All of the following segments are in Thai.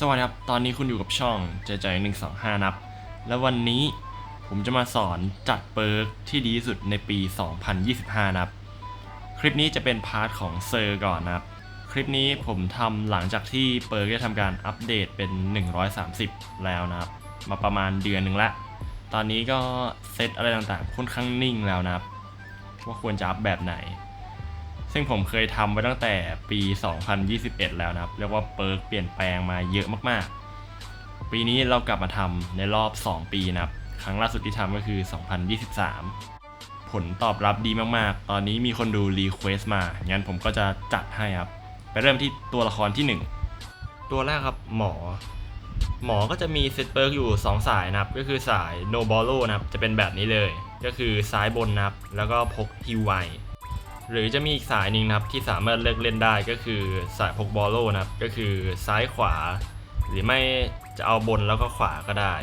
สวัสดีครับ ตอนนี้คุณอยู่กับช่องเจเจหนึ่งสองห้านับ และวันนี้ผมจะมาสอนจัดเปิร์กที่ดีที่สุดในปี 2025นับ คลิปนี้จะเป็นพาร์ทของเซอร์ก่อนนะครับ คลิปนี้ผมทำหลังจากที่เปิร์กได้ทำการอัปเดตเป็น 130 แล้วนะครับ มาประมาณเดือนหนึ่งละตอนนี้ก็เซตอะไรต่างๆค่อนข้างนิ่งแล้วนะครับ ว่าควรจะอัพแบบไหน ซึ่งผมเคยทำไว้ตั้งแต่ปี 2021 แล้วนะครับ เรียกว่าเปิร์กเปลี่ยนแปลงมาเยอะมากๆ ปีนี้เรากลับมาทำในรอบ 2 ปีนะครับ ครั้งล่าสุดที่ทำก็คือ 2023 ผลตอบรับดีมากๆ ตอนนี้มีคนดูรีเควสมา งั้นผมก็จะจัดให้ครับ ไปเริ่มที่ตัวละครที่ 1 ตัวแรกครับหมอ หมอก็จะมีเซตเปิร์กอยู่ 2 สายนะครับ ก็คือสาย no b o l l o นะครับ จะเป็นแบบนี้เลย ก็คือซ้ายบนนะครับ แล้วก็พกฮิวไว หรือจะมีอีกสายหนึ่งนะครับที่สามารถเลือกเล่นได้ก็คือสายพกบอลโลนะครับก็คือซ้ายขวา หรือไม่จะเอาบนแล้วก็ขวาก็ได้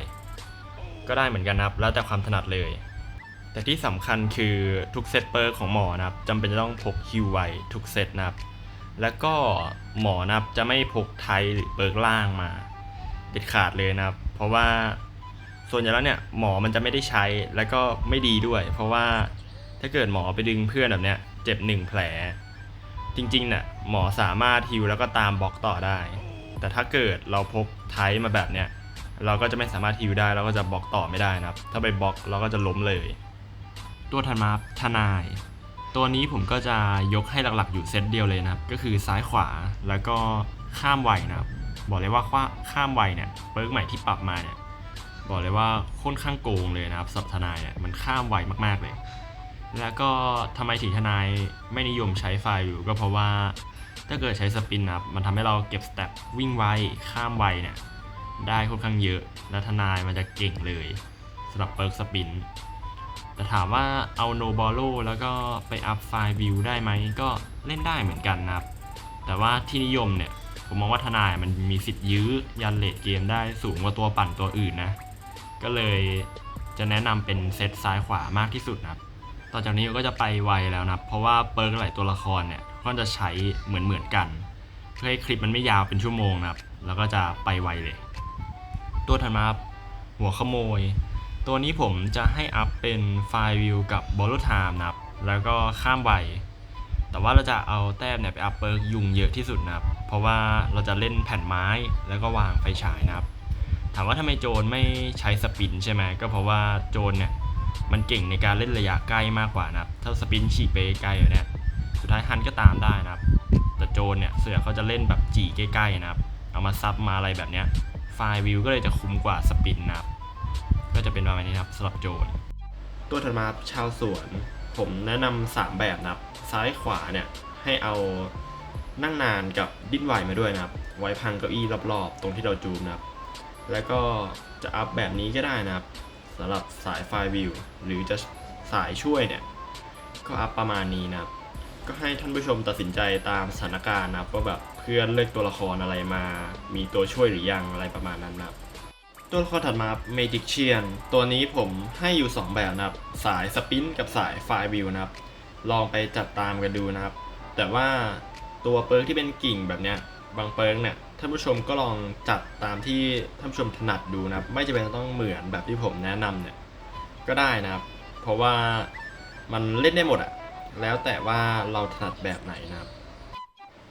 ก็ได้เหมือนกันนะครับ แล้วแต่ความถนัดเลย แต่ที่สำคัญคือทุกเซตเปิร์กของหมอนะครับจำเป็นจะต้องพกฮิวไวทุกเซตนะครับ แล้วก็หมอนะครับจะไม่พกไทยหรือเปิร์กล่างมาเด็ดขาดเลยนะครับ เพราะว่าส่วนใหญ่แล้วเนี่ยหมอมันจะไม่ได้ใช้แล้วก็ไม่ดีด้วย เพราะว่าถ้าเกิดหมอไปดึงเพื่อนแบบเนี้ย เจ็บหนึ่งแผล จริงๆเนี่ยหมอสามารถฮิวแล้วก็ตามบล็อกต่อได้ แต่ถ้าเกิดเราพกไทมาแบบเนี้ยเราก็จะไม่สามารถฮิวได้เราก็จะบล็อกต่อไม่ได้นะครับ ถ้าไปบล็อกเราก็จะล้มเลย ตัวถัดมาทนาย ตัวนี้ผมก็จะยกให้หลักๆอยู่เซตเดียวเลยนะครับ ก็คือซ้ายขวาแล้วก็ข้ามไวนะครับ บอกเลยว่าข้ามไวเนี่ยเปิร์กใหม่ที่ปรับมาเนี่ยบอกเลยว่าค่อนข้างโกงเลยนะครับสับทนายเนี่ยมันข้ามไวมากๆเลย แล้วก็ทำไมถึงทนายไม่นิยมใช้ไฟอยู่ก็เพราะว่าถ้าเกิดใช้สปินนะมันทำให้เราเก็บสเต็ปวิ่งไวข้ามไวเนี่ยได้ค่อนข้างเยอะ และทนายมันจะเก่งเลยสำหรับเปิร์กสปินแต่ถามว่าเอาโนบอลโลแล้วก็ไปอัพไฟล์วิวได้ไหมก็เล่นได้เหมือนกันนะครับ แต่ว่าที่นิยมเนี่ย ผมมองว่าทนายมันมีสิทธิ์ยื้อยันเลดเกมได้สูงกว่าตัวปั่นตัวอื่นนะ ก็เลยจะแนะนำเป็นเซตซ้ายขวามากที่สุดนะครับ ต่อจากนี้ก็จะไปไวแล้วนะ เพราะว่าเปิร์กหลายตัวละครเนี่ยก็จะใช้เหมือนเหมือนกัน เพื่อให้คลิปมันไม่ยาวเป็นชั่วโมงนะครับ แล้วก็จะไปไวเลย ตัวถัดมาหัวขโมย ตัวนี้ผมจะให้อัพเป็นไฟล์วิวกับบอลลูไทม์นะครับ แล้วก็ข้ามไว แต่ว่าเราจะเอาแต้มเนี่ยไปอัพเปิร์กยุงเยอะที่สุดนะครับ เพราะว่าเราจะเล่นแผ่นไม้แล้วก็วางไฟฉายนะครับ ถามว่าทำไมโจรไม่ใช้สปินใช่ไหมก็เพราะว่าโจรเนี่ย มันเก่งในการเล่นระยะใกล้มากกว่านะครับ ถ้าสปินฉีกไปไกลๆเนี่ยสุดท้ายฮันก็ตามได้นะครับ แต่โจนเนี่ยเสือเขาจะเล่นแบบจีใกล้ๆนะครับ เอามาซับมาอะไรแบบเนี้ยไฟวิวก็เลยจะคุ้มกว่าสปินนะครับ ก็จะเป็นประมาณนี้นะครับสำหรับโจน ตัวถัดมาชาวสวน ผมแนะนำสามแบบนะครับ ซ้ายขวาเนี่ยให้เอานั่งนานกับดิ้นไหวมาด้วยนะครับ ไว้พังเก้าอี้รอบๆ ตรงที่เราจูมนะครับ แล้วก็จะอัพแบบนี้ก็ได้นะครับ สำหรับสายไฟล์วิวหรือจะสายช่วยเนี่ย ก็อัพประมาณนี้นะครับ ก็ให้ท่านผู้ชมตัดสินใจตามสถานการณ์นะครับว่าแบบเพื่อนเลือกตัวละครอะไรมา มีตัวช่วยหรือยังอะไรประมาณนั้นนะครับตัวละครถัดมา Magician ตัวนี้ผมให้อยู่ 2 แบบนะครับ สายสปินกับสายไฟวิวนะครับ ลองไปจัดตามกันดูนะครับ แต่ว่าตัวเปิร์กที่เป็นกิ่งแบบเนี้ยบางเปิร์กเนี่ย ท่านผู้ชมก็ลองจัดตามที่ท่านผู้ชมถนัดดูนะครับ ไม่จำเป็นต้องเหมือนแบบที่ผมแนะนำเนี่ยก็ได้นะครับ เพราะว่ามันเล่นได้หมดอะแล้วแต่ว่าเราถนัดแบบไหนนะครับ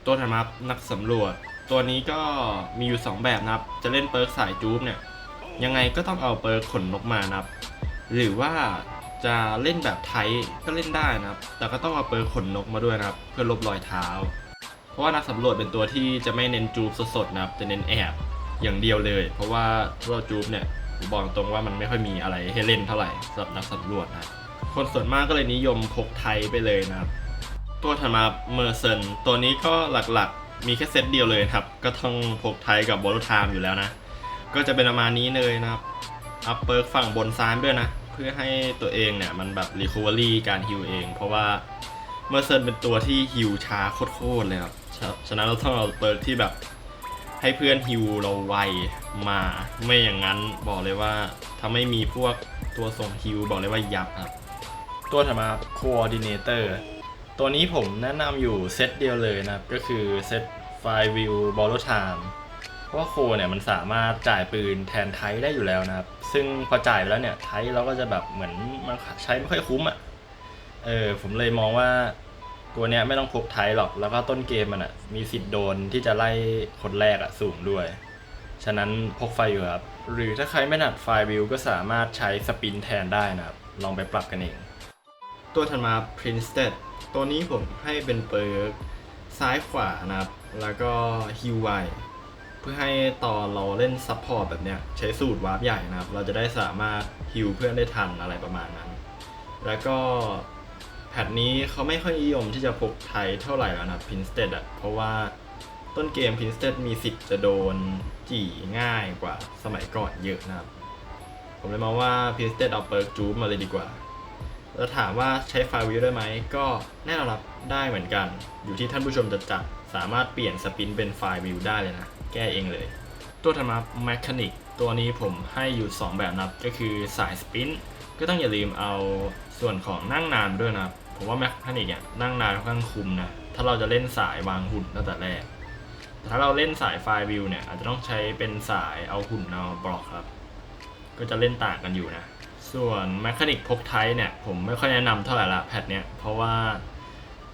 ตัวถัดมานักสำรวจ ตัวนี้ก็มีอยู่ 2 แบบนะครับ จะเล่นเปิร์กสายจู๊บเนี่ยยังไงก็ต้องเอาเปิร์กขนนกมานะครับ หรือว่าจะเล่นแบบไทยก็เล่นได้นะครับ แต่ก็ต้องเอาเปิร์กขนนกมาด้วยนะครับ เพื่อลบรอยเท้า เพราะว่านักสำรวจเป็นตัวที่จะไม่เน้นจูบสดๆนะครับจะเน้นแอบอย่างเดียวเลย เพราะว่าถ้าเราจูบเนี่ยผมบอกตรงว่ามันไม่ค่อยมีอะไรให้เล่นเท่าไหร่สำหรับนักสำรวจนะคนส่วนมากก็เลยนิยมพกไทยไปเลยนะครับ ตัวถัดมาเมอร์เซนตัวนี้ก็หลักๆ มีแค่เซตเดียวเลยครับ ก็ต้องพกไทยกับบอลลูไทม์อยู่แล้วนะ ก็จะเป็นประมาณนี้เลยนะครับ อัพเปิร์กฝั่งบนซ้ายด้วยนะ เพื่อให้ตัวเองเนี่ยมันแบบรีค o เวอรี่การฮิวเอง เพราะว่าเมอร์เซนเป็นตัวที่ฮิวช้าโคตรๆเลยครับ ฉะนั้นเราต้องเอาเปิร์กที่แบบให้เพื่อนฮิวเราไวมาไม่อย่างนั้นบอกเลยว่าถ้าไม่มีพวกตัวส่งฮิวบอกเลยว่ายับครับ ตัวถัดมา Coordinator ตัวนี้ผมแนะนำอยู่เซตเดียวเลยนะครับ ก็คือเซตไฟวิวบอล l ไทม์ราะว่าโคเนี่ยมันสามารถจ่ายปืนแทนไทได้อยู่แล้วนะครับ ซึ่งพอจ่ายไปแล้วเนี่ยไทเราก็จะแบบเหมือนมันใช้ไม่ค่อยคุ้มอะ่ะเออผมเลยมองว่า ตัวเนี้ยไม่ต้องพกไทยหรอก แล้วก็ต้นเกมมันอะ่ะมีสิทธิ์โดนที่จะไล่คนแรกอะ่ะสูงด้วย ฉะนั้นพกไฟอยู่ครับ หรือถ้าใครไม่ถนัดไฟวิวก็สามารถใช้สปินแทนได้นะครับ ลองไปปรับกันเอง ตัวถัดมา Princeton ตัวนี้ผมให้เป็นเปิร์กซ้ายขวานะครับ แล้วก็ฮิวไวเพื่อให้ตอนเราเล่นซับพอร์ตแบบเนี้ยใช้สูตรวาร์ปใหญ่นะครับ เราจะได้สามารถฮิวเพื่อนได้ทันอะไรประมาณนั้น แล้วก็ แพทนี้เขาไม่ค่อยนิยมที่จะพกไทยเท่าไหร่แล้วนะครับ Princeton อะ เพราะว่าต้นเกม Princeton มีสิทธิ์จะโดนจี่ง่ายกว่าสมัยก่อนเยอะนะครับ ผมเลยมองว่า Princeton เอาเปิร์กจูบมาเลยดีกว่า แล้วถามว่าใช้ไฟวิวได้ไหม ก็แน่นอนรับได้เหมือนกัน อยู่ที่ท่านผู้ชมจะจัดสามารถเปลี่ยนสปินเป็นไฟวิวได้เลยนะ แก้เองเลย ตัวถัดมา Mechanic ตัวนี้ผมให้อยู่ 2 แบบนะครับ ก็คือสายสปินก็ต้องอย่าลืมเอาส่วนของนั่งนานด้วยนะครับ ผมว่า Mechanic เนี่ยนั่งนานค่อนข้างคุ้มนะ ถ้าเราจะเล่นสายวางหุ่นตั้งแต่แรก แต่ถ้าเราเล่นสายไฟวิวเนี่ย อาจจะต้องใช้เป็นสายเอาหุ่นเอาบล็อกครับ ก็จะเล่นต่างกันอยู่นะ ส่วนแมคานิกพกไทยเนี่ย ผมไม่ค่อยแนะนำเท่าไหร่ละแพทเนี่ย เพราะว่า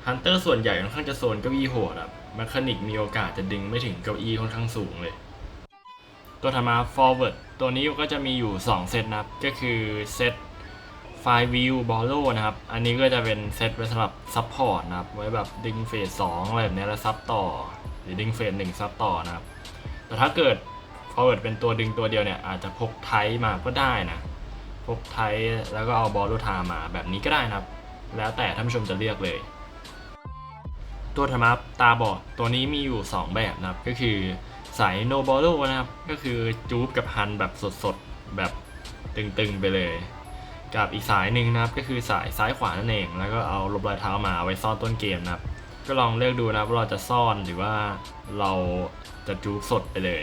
ฮันเตอร์ส่วนใหญ่ค่อนข้างจะโซนเก้าอี้โหดอะแมคานิกมีโอกาสจะดึงไม่ถึงเก้าอี้ค่อนข้างสูงเลย ตัวถัดมา forward ตัวนี้ก็จะมีอยู่ 2 เซตนะครับ ก็คือเซต ไฟวิวบอลโลนะครับ อันนี้ก็จะเป็นเซตไว้สำหรับซับพอร์ตนะครับ ไว้แบบดึงเฟสสองอะไรแบบนี้แล้วซับต่อ หรือดึงเฟสหนึ่งซับต่อนะครับ แต่ถ้าเกิด forward เป็นตัวดึงตัวเดียวเนี่ย อาจจะพกไทมาก็ได้นะพกไทแล้วก็เอาบอลลูทามาแบบนี้ก็ได้นะครับ แล้วแต่ท่านผู้ชมจะเลือกเลย ตัวธรรมาตาบอดตัวนี้มีอยู่ 2 แบบนะครับ ก็คือสายโนบอลโลนะครับ ก็คือจูบกับฮันแบบสดๆแบบตึงๆไปเลย กับอีกสายหนึ่งนะครับก็คือสายซ้ายขวานั่นเอง แล้วก็เอาลบรอยเท้ามาไว้ซ่อนต้นเกมนะครับ ก็ลองเลือกดูนะว่าเราจะซ่อนหรือว่าเราจะจูบสดไปเลย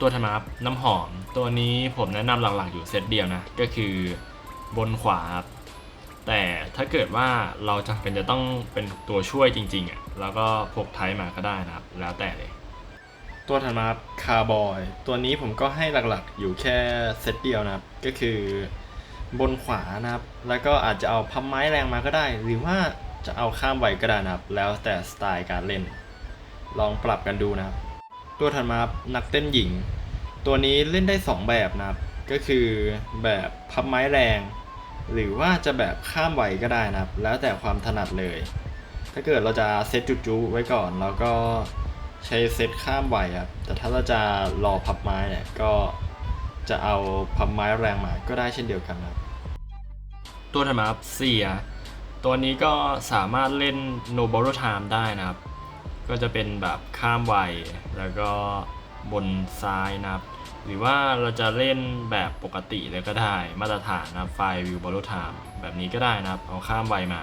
ตัวธรรมาน้ำหอม ตัวนี้ผมแนะนำหลักๆอยู่เซตเดียวนะ ก็คือบนขวาครับแต่ถ้าเกิดว่าเราจำเป็นจะต้องเป็นตัวช่วยจริงๆอะแล้วก็พกไทยมาก็ได้นะครับ แล้วแต่เลย ตัวถัดมาคาร์บอย ตัวนี้ผมก็ให้หลักๆอยู่แค่เซตเดียวนะครับ ก็คือ บนขวานะครับ แล้วก็อาจจะเอาพับไม้แรงมาก็ได้ หรือว่าจะเอาข้ามไวก็ได้นะครับ แล้วแต่สไตล์การเล่น ลองปรับกันดูนะครับ ตัวถัดมานักเต้นหญิง ตัวนี้เล่นได้ 2 แบบนะครับ ก็คือแบบพับไม้แรง หรือว่าจะแบบข้ามไหวก็ได้นะครับ แล้วแต่ความถนัดเลย ถ้าเกิดเราจะเซตจุๆไว้ก่อนแล้วก็ใช้เซตข้ามไหวครับ แต่ถ้าเราจะรอพับไม้เนี่ยก็ จะเอาพับไม้แรงมาก็ได้เช่นเดียวกันครับ ตัวถัดมาครับเสียตัวนี้ก็สามารถเล่น no borrow time ได้นะครับ ก็จะเป็นแบบข้ามไวแล้วก็บนซ้ายนะครับ หรือว่าเราจะเล่นแบบปกติเลยก็ได้มาตรฐานนะครับไฟวิวบอลลูทามแบบนี้ก็ได้นะครับเอาข้ามไวมา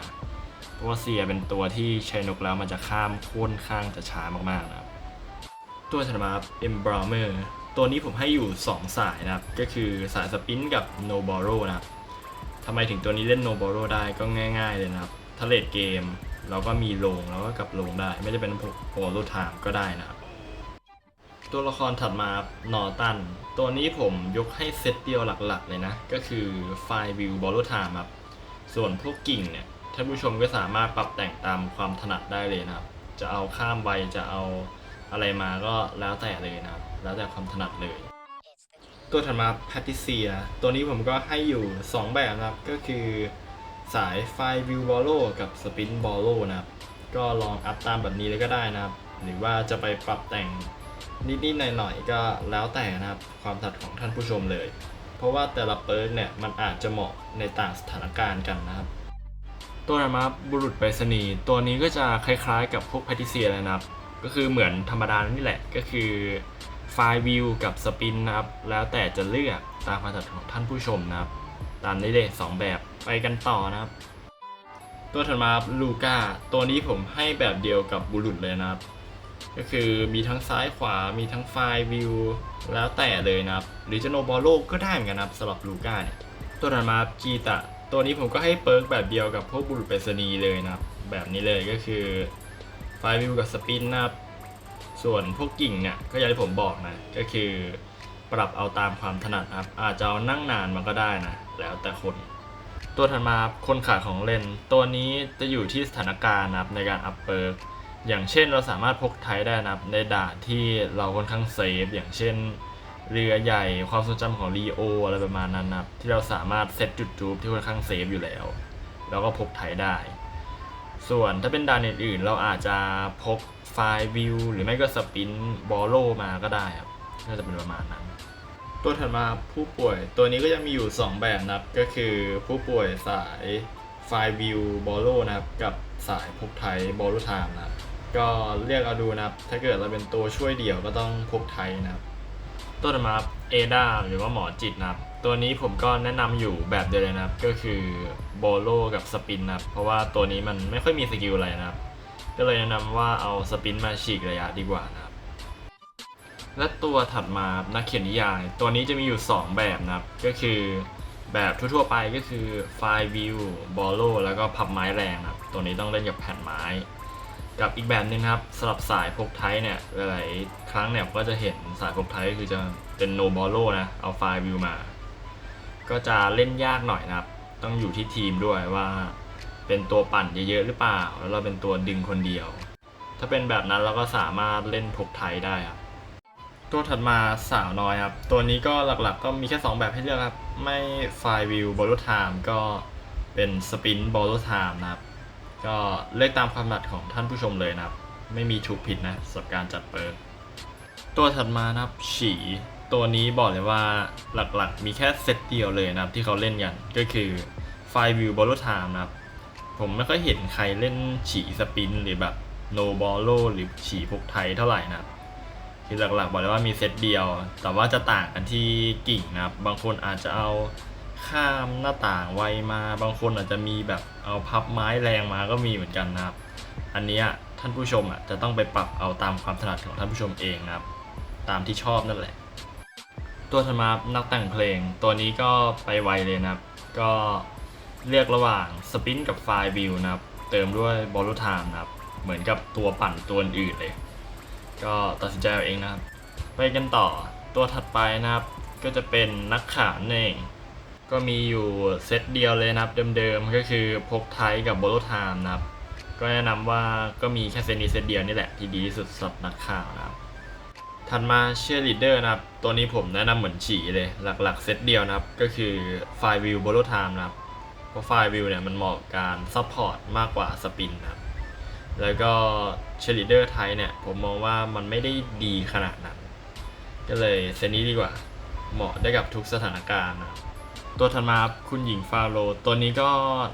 เพราะว่าเซียเป็นตัวที่ใช้นกแล้วมันจะข้ามค่นข้างจะช้ามากๆนะครับ ตัวถัดมาครับ Embromer ตัวนี้ผมให้อยู่ 2 สายนะครับ ก็คือสายสปินกับ No Borrow นะครับทำไมถึงตัวนี้เล่น No Borrow ได้ก็ง่าย ๆ เลยนะครับถ้าเลดเกมเราก็มีลงแล้วก็กลับลงได้ ไม่ได้เป็นโ o ลูทามก็ได้นะครับ ตัวละครถัดมานอตัน ตัวนี้ผมยกให้เซตเดียวหลักๆ เลยนะ ก็คือไฟวิวบอลลูทามครับ ส่วนพวกกิ่งเนี่ยท่านผู้ชมก็สามารถปรับแต่งตามความถนัดได้เลยนะครับ จะเอาข้ามใบจะเอาอะไรมาก็แล้วแต่เลยนะครับ แล้วแต่ความถนัดเลย ตัวถัดมาแพทิเซีย ตัวนี้ผมก็ให้อยู่ 2 แบบนะครับ ก็คือสายไฟวิวบอลโลกับสปินบอลโลนะครับ ก็ลองอัพตามแบบนี้เลยก็ได้นะครับ หรือว่าจะไปปรับแต่งนิดๆหน่อยๆก็แล้วแต่นะครับ ความถนัดของท่านผู้ชมเลย เพราะว่าแต่ละเปิร์กเนี่ยมันอาจจะเหมาะในต่างสถานการณ์กันนะครับตัวถัดมาบุรุษไปรษณีย์ตัวนี้ก็จะคล้ายๆ กับพวกแพทิเซียเลยนะครับ ก็คือเหมือนธรรมดานี่แหละ ก็คือ ไฟล์วิวกับสปินนะครับ แล้วแต่จะเลือกตามความถนัดของท่านผู้ชมนะครับ ตามนี้เลยสองแบบไปกันต่อนะครับ ตัวถัดมาลูก้าตัวนี้ผมให้แบบเดียวกับบุรุษเลยนะครับ ก็คือมีทั้งซ้ายขวามีทั้งไฟล์วิวแล้วแต่เลยนะครับ หรือจะโนบอลโลก็ได้เหมือนกันนะครับสำหรับลูก้าเนี่ยตัวถัดมาจีตะตัวนี้ผมก็ให้เปิร์กแบบเดียวกับพวกบุรุษไปรษณีย์เลยนะครับ แบบนี้เลยก็คือไฟล์วิวกับสปินนะครับ ส่วนพวกกิ่งเนี่ยก็อย่างที่ผมบอกนะก็คือปรับเอาตามความถนัดครับ อาจจะเอานั่งนานมันก็ได้นะ แล้วแต่คน ตัวถัดมาคนขาของเลนตัวนี้จะอยู่ที่สถานการณ์นะครับในการอัพเปิร์กอย่างเช่นเราสามารถพกไทได้นะครับในด่านที่เราค่อนข้างเซฟอย่างเช่น เรือใหญ่ความทรงจำของรีโออะไรประมาณนั้นนะครับที่เราสามารถเซตจุดจูบที่ค่อนข้างเซฟอยู่แล้วแล้วก็พกไทได้ ส่วนถ้าเป็นด่านอื่นๆ เราอาจจะพก ไฟล์วิวหรือไม่ก็สปินบอลโลมาก็ได้ครับก็จะเป็นประมาณนั้น ตัวถัดมาผู้ป่วย ตัวนี้ก็ยังมีอยู่ 2 แบบนะครับ ก็คือผู้ป่วยสายไฟล์วิวบอลโลนะครับ กับสายพกไทยบอลโลไทม์นะครับ ก็เรียกเอาดูนะครับ ถ้าเกิดเราเป็นตัวช่วยเดี่ยวก็ต้องพกไทยนะครับ ตัวถัดมาเอดาหรือว่าหมอจิตนะครับตัวนี้ผมก็แนะนำอยู่แบบเดียวเลยนะครับ ก็คือโบโลกับสปินนะครับ เพราะว่าตัวนี้มันไม่ค่อยมีสกิลอะไรนะครับ ก็เลยแนะนำว่าเอาสปินมาฉีกระยะดีกว่านะครับ และตัวถัดมานักเขียนนิยาย ตัวนี้จะมีอยู่ 2 แบบนะครับ ก็คือแบบทั่วๆไปก็คือไฟล์วิวบอลโลแล้วก็พับไม้แรงนะครับ ตัวนี้ต้องเล่นกับแผ่นไม้ กับอีกแบบหนึงครับสำหรับสายพกไทยเนี่ยหลายครั้งเนี่ยก็จะเห็นสายพกไทยก็คือจะเป็นโนบอลโลนะ เอาไฟล์วิวมา ก็จะเล่นยากหน่อยนะครับ ต้องอยู่ที่ทีมด้วยว่า เป็นตัวปั่นเยอะๆหรือเปล่า แล้วเราเป็นตัวดึงคนเดียว ถ้าเป็นแบบนั้นเราก็สามารถเล่นพกไทยได้ครับ ตัวถัดมาสาวน้อยครับ ตัวนี้ก็หลักๆก็มีแค่ 2 แบบให้เลือกครับ ไม่ไฟวิวบอลลูไทม์ก็เป็นสปินบอลลูไทม์นะครับ ก็เลือกตามความถนัดของท่านผู้ชมเลยนะครับ ไม่มีถูกผิดนะสำหรับการจัดเปิด ตัวถัดมานะครับฉีตัวนี้บอกเลยว่าหลักๆ มีแค่เซตเดียวเลยนะครับที่เขาเล่นกัน ก็คือไฟวิวบอล l ไทม์นะครับ ผมไม่ค่อยเห็นใครเล่นฉีสปินหรือแบบโนบอลโลหรือฉีพวกไทยเท่าไหร่นะครับคือหลักๆบอกเลยว่ามีเซตเดียว แต่ว่าจะต่างกันที่กิ่งนะครับ บางคนอาจจะเอาข้ามหน้าต่างไวมา บางคนอาจจะมีแบบเอาพับไม้แรงมาก็มีเหมือนกันนะครับ อันนี้ท่านผู้ชมอะจะต้องไปปรับเอาตามความถนัดของท่านผู้ชมเองนะครับ ตามที่ชอบนั่นแหละ ตัวถัดมานักแต่งเพลง ตัวนี้ก็ไปไวเลยนะครับ ก็ เลือกระหว่างสปินกับไฟล์วิวนะครับ เติมด้วยบอลลูไทม์นะครับ เหมือนกับตัวปั่นตัวอื่นเลย ก็ตัดสินใจเอาเองนะครับ ไปกันต่อตัวถัดไปนะครับ ก็จะเป็นนักข่าวนั่นเองก็มีอยู่เซตเดียวเลยนะครับ เดิมๆก็คือพกไทกับบอลลูไทม์นะครับ ก็แนะนำว่าก็มีแค่เซตนี้เซตเดียวนี่แหละที่ดีที่สุดสำหรับนักข่าวนะครับ ถัดมาเชียร์ลีดเดอร์นะครับ ตัวนี้ผมแนะนำเหมือนฉีเลยหลักๆเซตเดียวนะครับ ก็คือไฟวิวบอล l ไทม์นะครับ เพราะไฟล์วิวเนี่ยมันเหมาะการซัพพอร์ตมากกว่าสปินนะครับ แล้วก็เชลีดเดอร์ไทเนี่ย ผมมองว่ามันไม่ได้ดีขนาดนั้น ก็เลยเซตนี้ดีกว่า เหมาะได้กับทุกสถานการณ์นะครับตัวถัดมาคุณหญิงฟาโรตัวนี้ก็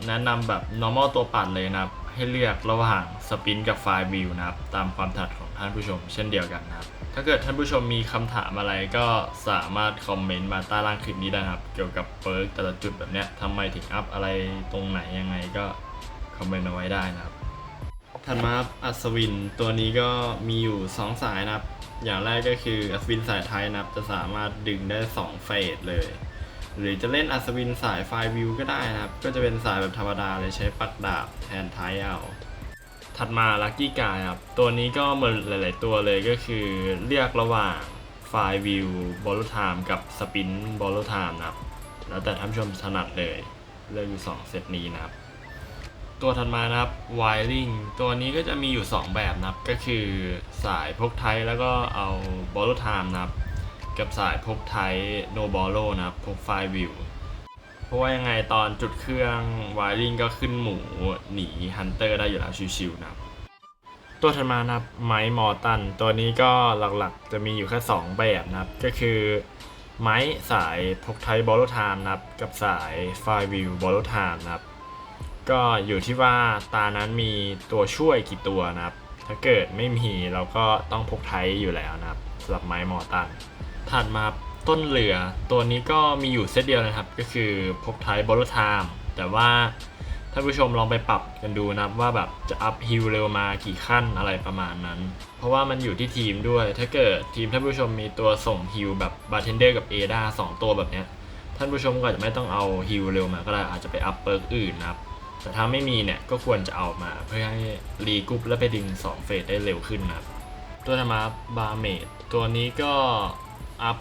แนะนำแบบ normal ตัวปัดเลยนะครับ ให้เลือกระหว่างสปินกับไฟล์วิวนะครับ ตามความถนัดของท่านผู้ชม เช่นเดียวกันนะครับ ถ้าเกิดท่านผู้ชมมีคำถามอะไรก็สามารถคอมเมนต์มาใต้ล่างคลิปนี้ได้นะครับ เกี่ยวกับเปิร์กแต่ละจุดแบบเนี้ยทำไมถึงอัพอะไรตรงไหนยังไงก็คอมเมนต์เอาไว้ได้นะครับ ถัดมาครับอัศวินตัวนี้ก็มีอยู่ 2 สายนะครับ อย่างแรกก็คืออัศวินสายไทยนะครับ จะสามารถดึงได้ 2 เฟสเลย หรือจะเล่นอัศวินสายไฟวิวก็ได้นะครับ ก็จะเป็นสายแบบธรรมดาเลยใช้ปักดาบแทนไทยเอา ถัดมาลักกี้กายครับ ตัวนี้ก็เหมือนหลาย ๆ ตัวเลยก็คือเลือกระหว่างไฟล์วิวบอลลูไทม์กับสปินบอลลูไทม์นะครับ แล้วแต่ท่านชมถนัดเลย เลือกอยู่ 2 เซตนี้นะครับ ตัวถัดมานะครับ Wiring ตัวนี้ก็จะมีอยู่ 2 แบบนะครับ ก็คือสายพกไทยแล้วก็เอาบอลลูไทม์นะครับ กับสายพกไทย No b o l l o นะครับพกไฟล์วิว ราะว่ายังไงตอนจุดเครื่อง Wiring ก็ขึ้นหมูหนีฮันเตอร์ได้อยู่แล้วชิวๆนะครับ ตัวถัดมานะครับไม้มอตัน ตัวนี้ก็หลักๆจะมีอยู่แค่ 2 แบบนะครับ ก็คือไม้สายพกไทยบอลลูไทม์นะครับ กับสายไฟวิวบอลลูไทม์นะครับ ก็อยู่ที่ว่าตานั้นมีตัวช่วยกี่ตัวนะครับ ถ้าเกิดไม่มีเราก็ต้องพกไทยอยู่แล้วนะครับสำหรับไม้มอตันถัดมา ต้นเหลือ ตัวนี้ก็มีอยู่เซตเดียวนะครับ ก็คือพกไทยบอลลูไทม์แต่ว่าท่านผู้ชมลองไปปรับกันดูนะครับว่าแบบจะอัพฮิลเร็วมากี่ขั้นอะไรประมาณนั้น เพราะว่ามันอยู่ที่ทีมด้วย ถ้าเกิดทีมท่านผู้ชมมีตัวส่งฮิลแบบบาร์เทนเดอร์กับเอดาสองตัวแบบเนี้ยท่านผู้ชมก็จะไม่ต้องเอาฮิลเร็วมาก็ได้อาจจะไปอัพเปิร์กอื่นนะครับ แต่ถ้าไม่มีเนี่ยก็ควรจะเอามาเพื่อให้รีกรุ๊ปแล้วไปดึง2เฟสได้เร็วขึ้นนะครับ ตัวธรรมาบาเมดตัวนี้ก็อัพ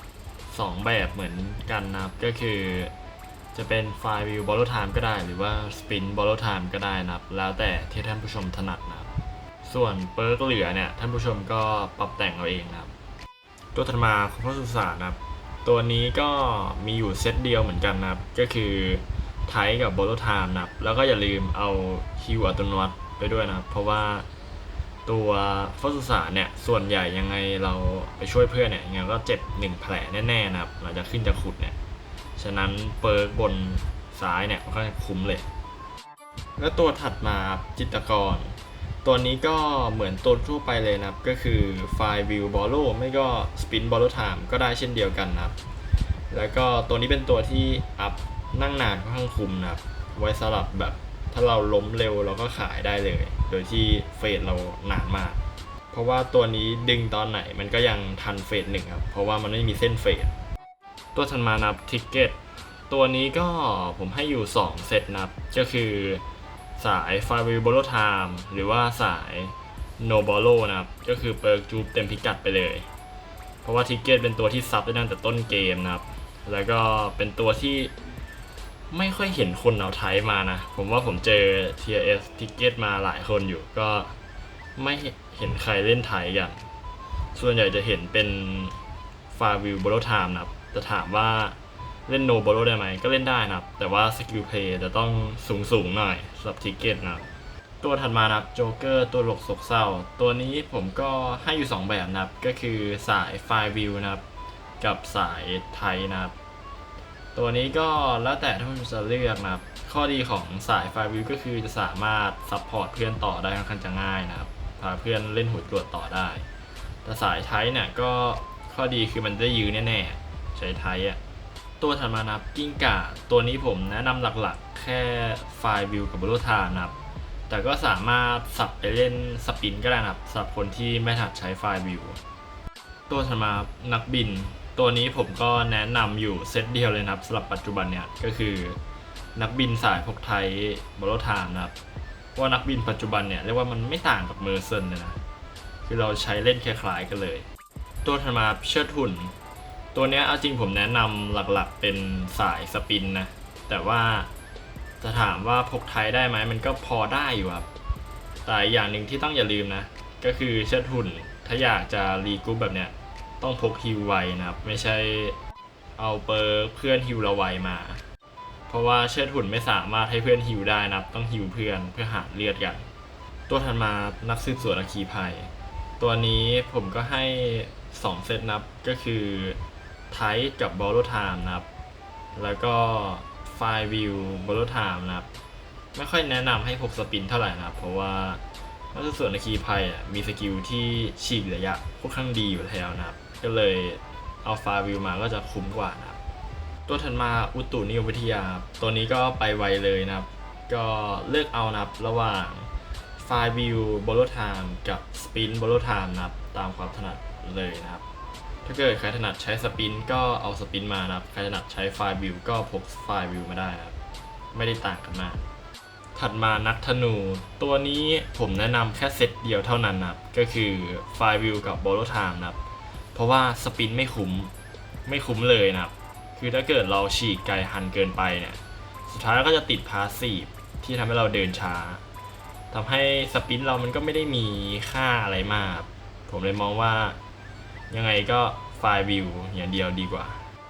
สองแบบเหมือนกันนะครับก็คือจะเป็นไฟล์วิวบอล o ไทม์ก็ได้หรือว่าสปินบอล o ไทม์ก็ได้นะครับ แล้วแต่ที่ท่านผู้ชมถนัดนะครับ ส่วนเปิร์กเหลือเนี่ย ท่านผู้ชมก็ปรับแต่งเอาเองนะครับ ตัวถัดมาของพระสุสานนะครับ ตัวนี้ก็มีอยู่เซตเดียวเหมือนกันนะครับ ก็คือไทกับบอล o ไทม์นะครับ แล้วก็อย่าลืมเอาฮิวอัตโนมัติไปด้วยนะครับ เพราะว่า ตัวฟอสุสาเนี่ยส่วนใหญ่ยังไงเราไปช่วยเพื่อนเนี่ยยังไงก็เจ็บหนึ่งแผลแน่ๆนะครับหลังจากขึ้นจากขุดเนี่ยฉะนั้นเปิร์กบนซ้ายเนี่ยค่อนคุ้มเลย แล้วตัวถัดมาจิตกร ตัวนี้ก็เหมือนตัวทั่วไปเลยนะครับ ก็คือไฟล์วิวบอลโลไม่ก็สปินบอลโลไทม์ก็ได้เช่นเดียวกันนะครับ แล้วก็ตัวนี้เป็นตัวที่อัพนั่งนานค่อนข้างคุ้มนะครับ ไว้สำหรับแบบ ถ้าเราล้มเร็วเราก็ขายได้เลย โดยที่เฟสเรานานมาก เพราะว่าตัวนี้ดึงตอนไหนมันก็ยังทันเฟสหนึ่งครับ เพราะว่ามันไม่มีเส้นเฟส ตัวทันมานับทิกเก็ต ตัวนี้ก็ผมให้อยู่ 2 เซตนับ ก็คือสายฟาวิ b บ l ไทม์หรือว่าสายโนบอโลนะครับ ก็คือเปิร์กจูบเต็มพิกัดไปเลย เพราะว่าทิกเก็ตเป็นตัวที่ซับได้ตั้งแต่ต้นเกมนะครับ แล้วก็เป็นตัวที่ ไม่ค่อยเห็นคนเอาไทยมานะ ผมว่าผมเจอ TS ทิกเก็ตมาหลายคนอยู่ก็ไม่เห็นใครเล่นไทยกัน ส่วนใหญ่จะเห็นเป็นฟาวิ b บ l ไทม์นะครับจะถามว่าเล่นโนบอลได้ไหมก็เล่นได้นะครับ แต่ว่าสกิลเพย์จะต้องสูงสูงๆหน่อยสำหรับทิกเก็ตนะครับตัวถัดมานะครับโจเกอร์ตัวหลกศกเศร้า ตัวนี้ผมก็ให้อยู่ 2 แบบนะครับ ก็คือสายไฟวิวนะครับ กับสายไทยนะครับ ตัวนี้ก็แล้วแต่ท่านผู้ชมจะเลือกนะครับ ข้อดีของสายไฟวิวก็คือจะสามารถซัพพอร์ตเพื่อนต่อได้ค่อนข้างจะง่ายนะครับ พาเพื่อนเล่นหัวตรวจต่อได้ แต่สายไทยเนี่ยก็ข้อดีคือมันได้ยื้อแน่ๆใช้ไทยอะ ตัวถัดมานะครับกิ้งก่าตัวนี้ผมแนะนำหลักๆ แค่ไฟวิวกับบลูทานนะครับ แต่ก็สามารถสับไปเล่นสปินก็ได้นะครับสำหรับคนที่ไม่ถัดใช้ไฟวิว ตัวถัดมานักบิน ตัวนี้ผมก็แนะนำอยู่เซตเดียวเลยนะครับสำหรับปัจจุบันเนี่ยก็คือนักบินสายพกไทยบลูทานนะครับว่านักบินปัจจุบันเนี่ยเรียกว่ามันไม่ต่างกับเมอร์เซนเลยนะคือเราใช้เล่นคล้ายๆกันเลย ตัวถัดมาเชิดหุ่น ตัวนี้เอาจริงผมแนะนำหลักๆเป็นสายสปินนะแต่ว่าจะถามว่าพกไทยได้ไหมมันก็พอได้อยู่ครับแต่อย่างหนึ่งที่ต้องอย่าลืมนะก็คือเชิดหุ่น ถ้าอยากจะรีกรุ๊ปแบบเนี้ย ต้องพกฮิวไวนะครับ ไม่ใช่เอาเปอร์เพื่อนฮิวเราไวมา เพราะว่าเชิดหุ่นไม่สามารถให้เพื่อนฮิวได้นะครับ ต้องฮิวเพื่อนเพื่อหาเลือดกัน ตัวถัดมานักสืบสวนอัคคีภัย ตัวนี้ผมก็ให้ 2 เซตนับก็คือไทกับบอลโลไทม์นะครับ แล้วก็ไฟวิวบอลโลไทม์นะครับ ไม่ค่อยแนะนำให้พกสปินเท่าไหร่นะครับ เพราะว่านักสืบสวนในคีภัยอะมีสกิลที่ฉีกระยะค่อนข้างดีอยู่แล้วนะครับ ก็เลยเอาฟล์วิวมาก็จะคุ้มกว่านะครับ ตัวถัดมาอุตุนิยมวิทยา ตัวนี้ก็ไปไวเลยนะครับ ก็เลือกเอานะครับระหว่างไฟล์วิวบอลไทม์กับสปินบอลไทม์นะครับ ตามความถนัดเลยนะครับ ถ้าเกิดใครถนัดใช้สปินก็เอาสปินมานะครับ ใครถนัดใช้ไฟล์วิวก็พกไฟวิวมาได้นะครับ ไม่ได้ต่างกันมากถัดมานักธนู ตัวนี้ผมแนะนำแค่เซตเดียวเท่านั้นนะครับ ก็คือไฟล์วิวกับบอลไทม์นะครับ เพราะว่าสปินไม่คุ้มไม่คุ้มเลยนะครับ คือถ้าเกิดเราฉีกไกลหันเกินไปเนี่ย สุดท้ายก็จะติดพาสซีฟที่ทำให้เราเดินช้าทำให้สปินเรามันก็ไม่ได้มีค่าอะไรมาก ผมเลยมองว่ายังไงก็ไฟล์วิวอย่างเดียวดีกว่า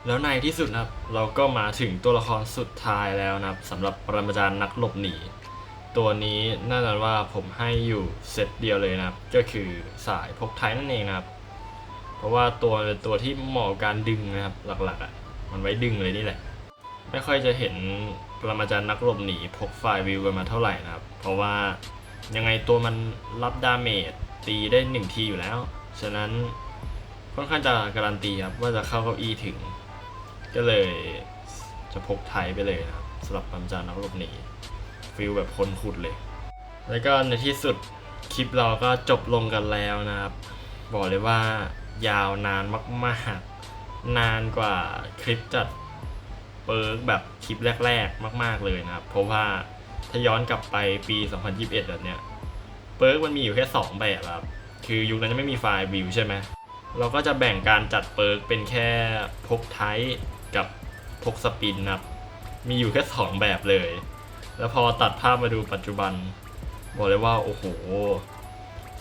แล้วในที่สุดนะครับ เราก็มาถึงตัวละครสุดท้ายแล้วนะครับสำหรับปรมาจารย์นักหลบหนี ตัวนี้น่าจะว่าผมให้อยู่เซตเดียวเลยนะครับ ก็คือสายพกไทยนั่นเองนะครับ เพราะว่าตัวตัวที่เหมาะการดึงนะครับหลักๆอะมันไว้ดึงเลยนี่แหละ ไม่ค่อยจะเห็นปรมาจารย์นักหลบหนีพกไฟวิวกันมาเท่าไหร่นะครับ เพราะว่ายังไงตัวมันรับดาเมจตีได้หนึ่งทีอยู่แล้ว ฉะนั้นค่อนข้างจะการันตีครับว่าจะเข้าเก้าอี้ถึง ก็เลยจะพกไทยไปเลยนะครับสำหรับปรมาจารย์นักหลบหนีฟิลแบบคนขุดเลย แล้วก็ในที่สุดคลิปเราก็จบลงกันแล้วนะครับ บอกเลยว่า ยาวนานมากๆ นานกว่าคลิปจัดเปิร์กแบบคลิปแรก ๆ มาก ๆเลยนะครับ เพราะว่าถ้าย้อนกลับไปปี 2021 แบบเนี้ยเปิร์กมันมีอยู่แค่ 2 แบบครับ คือยุคนั้นยังไม่มีไฟล์วิวใช่ไหมเราก็จะแบ่งการจัดเปิร์กเป็นแค่พกไทป์กับพกสปินนะครับ มีอยู่แค่สองแบบเลย แล้วพอตัดภาพมาดูปัจจุบัน บอกเลยว่า โอ้โห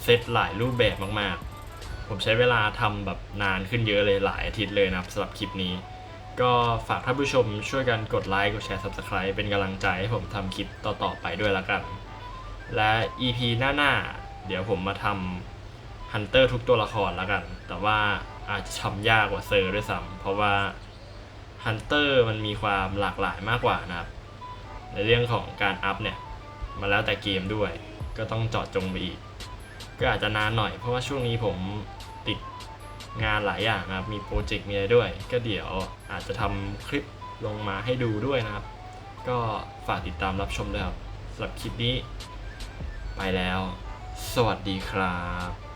เซตหลายรูปแบบมากๆ ผมใช้เวลาทำแบบนานขึ้นเยอะเลยหลายอาทิตย์เลยนะครับสำหรับคลิปนี้ ก็ฝากท่านผู้ชมช่วยกันกดไลค์กดแชร์ Subscribe เป็นกำลังใจให้ผมทำคลิปต่อๆไปด้วยละกัน และ EP หน้าๆ เดี๋ยวผมมาทำฮันเตอร์ทุกตัวละครล้วกัน แต่ว่าอาจจะทำยากกว่าเซอร์ด้วยซ้ำเพราะว่าฮันเตอร์มันมีความหลากหลายมากกว่านะครับ ในเรื่องของการอัพเนี่ยมาแล้วแต่เกมด้วย ก็ต้องเจาะจงไปอีก ก็อาจจะนานหน่อยเพราะว่าช่วงนี้ผม งานหลายอย่างนะครับ มีโปรเจกต์มีอะไรด้วย ก็เดี๋ยวอาจจะทำคลิปลงมาให้ดูด้วยนะครับ ก็ฝากติดตามรับชมด้วยครับสำหรับคลิปนี้ ไปแล้ว สวัสดีครับ